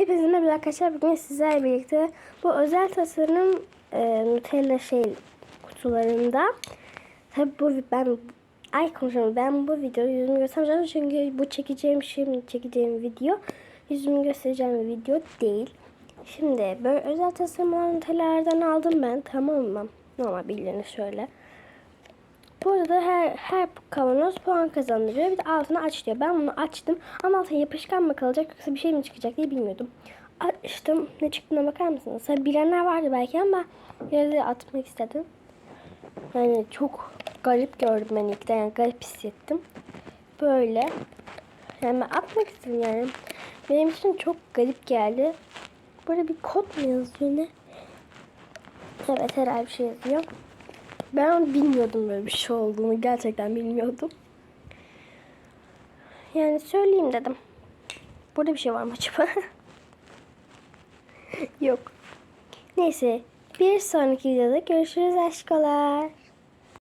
Hepinize merhaba arkadaşlar. Bugün sizlerle birlikte bu özel tasarım e, Nutella şey kutularında tabi bu ben ay konuşamıyorum. Ben bu videoyu yüzümü göstermeyeceğim çünkü bu çekeceğim şimdi çekeceğim video yüzümü göstereceğim bir video değil. Şimdi böyle özel tasarımlar Nutella'lardan aldım ben tamam mı? Normal bildiğiniz şöyle. Burada da her, her kavanoz puan kazandırıyor. Bir de altını aç diyor. Ben bunu açtım ama altına yapışkan mı kalacak yoksa bir şey mi çıkacak diye bilmiyordum. Açtım. Ne çıktığına bakar mısınız? Tabii bilenler vardı belki ama de atmak istedim. Yani çok garip gördüm ben ilk de. Yani garip hissettim. Böyle. Yani ben atmak istedim yani. Benim için çok garip geldi. Burada bir kod mu yazıyor ne? Evet herhalde bir şey yazıyor. Ben bilmiyordum böyle bir şey olduğunu. Gerçekten bilmiyordum. Yani söyleyeyim dedim. Burada bir şey var mı acaba? Yok. Neyse. Bir sonraki videoda görüşürüz aşkolar.